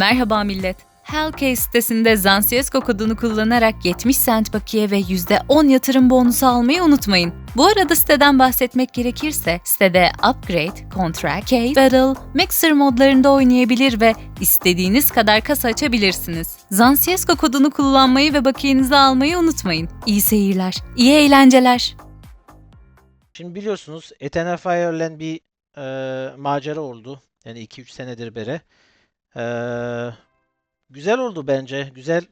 Merhaba millet. Hellcase sitesinde Zansiyesco kodunu kullanarak 70 cent bakiye ve %10 yatırım bonusu almayı unutmayın. Bu arada siteden bahsetmek gerekirse sitede Upgrade, Contra, Case, Battle, Mixer modlarında oynayabilir ve istediğiniz kadar kasa açabilirsiniz. Zansiyesco kodunu kullanmayı ve bakiyenizi almayı unutmayın. İyi seyirler, iyi eğlenceler. Şimdi biliyorsunuz Eternal Fire'len bir e, macera oldu. Yani 2-3 senedir beri. E, güzel oldu bence. Güzel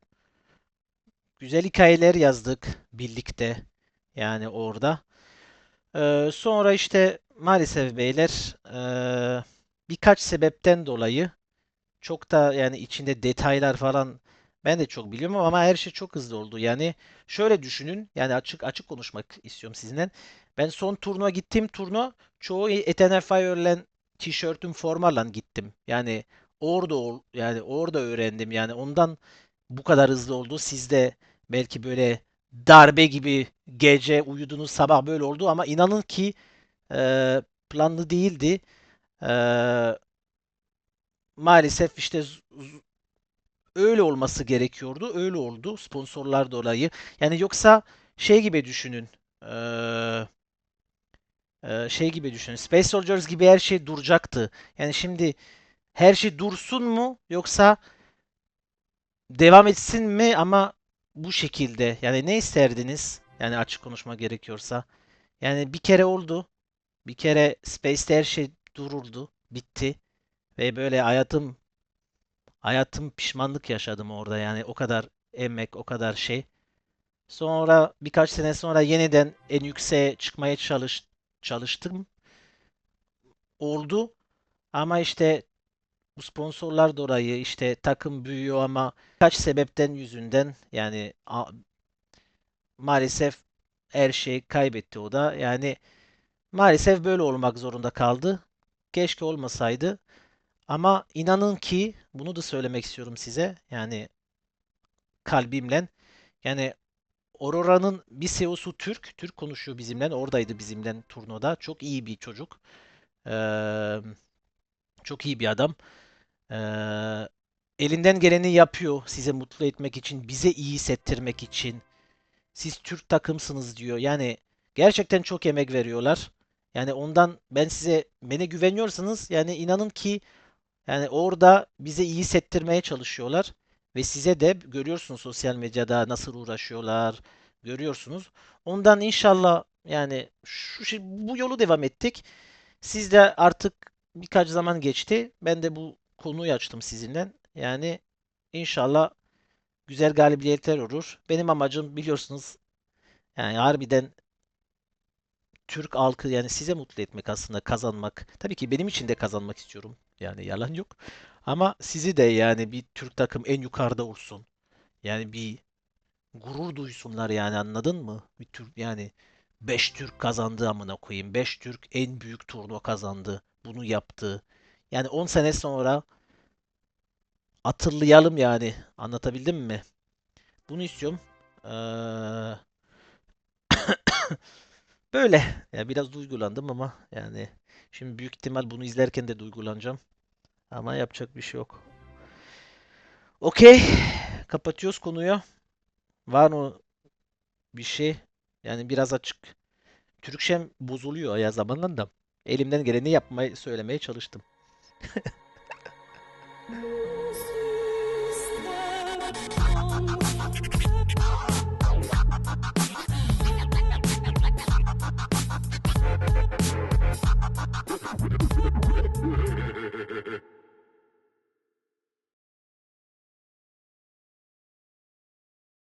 güzel hikayeler yazdık birlikte. Yani orada. E, sonra işte maalesef beyler e, birkaç sebepten dolayı çok da yani içinde detaylar falan ben de çok biliyorum ama her şey çok hızlı oldu. Yani şöyle düşünün. Yani açık açık konuşmak istiyorum sizinle. Ben son turnuva gittiğim turnuva çoğu Eternal Fire'len tişörtüm formayla gittim. Yani orada yani orada öğrendim. Yani ondan bu kadar hızlı oldu. Sizde belki böyle darbe gibi gece uyudunuz sabah böyle oldu ama inanın ki e, planlı değildi. E, maalesef işte öyle olması gerekiyordu. Öyle oldu sponsorlar dolayı. Yani yoksa şey gibi düşünün. Eee Ee, şey gibi düşünün. Space Soldiers gibi her şey duracaktı. Yani şimdi her şey dursun mu yoksa devam etsin mi ama bu şekilde. Yani ne isterdiniz? Yani açık konuşma gerekiyorsa. Yani bir kere oldu. Bir kere Space'te her şey duruldu. Bitti. Ve böyle hayatım hayatım pişmanlık yaşadım orada. Yani o kadar emek, o kadar şey. Sonra birkaç sene sonra yeniden en yükseğe çıkmaya çalış, çalıştım. Oldu. Ama işte bu sponsorlar dolayı işte takım büyüyor ama kaç sebepten yüzünden yani maalesef her şeyi kaybetti o da. Yani maalesef böyle olmak zorunda kaldı. Keşke olmasaydı. Ama inanın ki bunu da söylemek istiyorum size. Yani kalbimle. Yani Aurora'nın bir CEO'su Türk. Türk konuşuyor bizimle. Oradaydı bizimle turnuvada. Çok iyi bir çocuk. Eee, çok iyi bir adam. Eee, elinden geleni yapıyor size mutlu etmek için, bize iyi hissettirmek için. Siz Türk takımsınız diyor. Yani gerçekten çok emek veriyorlar. Yani ondan ben size bana güveniyorsanız yani inanın ki yani orada bize iyi hissettirmeye çalışıyorlar ve size de görüyorsunuz sosyal medyada nasıl uğraşıyorlar. Görüyorsunuz. Ondan inşallah yani şu bu yolu devam ettik. Siz de artık birkaç zaman geçti. Ben de bu konuyu açtım sizinle. Yani inşallah güzel galibiyetler olur. Benim amacım biliyorsunuz yani harbiden Türk halkı yani size mutlu etmek aslında kazanmak. Tabii ki benim için de kazanmak istiyorum. Yani yalan yok. Ama sizi de yani bir Türk takım en yukarıda olsun. Yani bir gurur duysunlar yani anladın mı? Bir Türk yani 5 Türk kazandı amına koyayım. 5 Türk en büyük turnuva kazandı. Bunu yaptı. Yani 10 sene sonra hatırlayalım yani. Anlatabildim mi? Bunu istiyorum. Ee, böyle. Ya biraz duygulandım ama yani şimdi büyük ihtimal bunu izlerken de duygulanacağım. Ama yapacak bir şey yok. Okey. Kapatıyoruz konuyu. Var mı bir şey? Yani biraz açık. Türkçem bozuluyor ya zamanla da. Elimden geleni yapmayı söylemeye çalıştım. Yeah.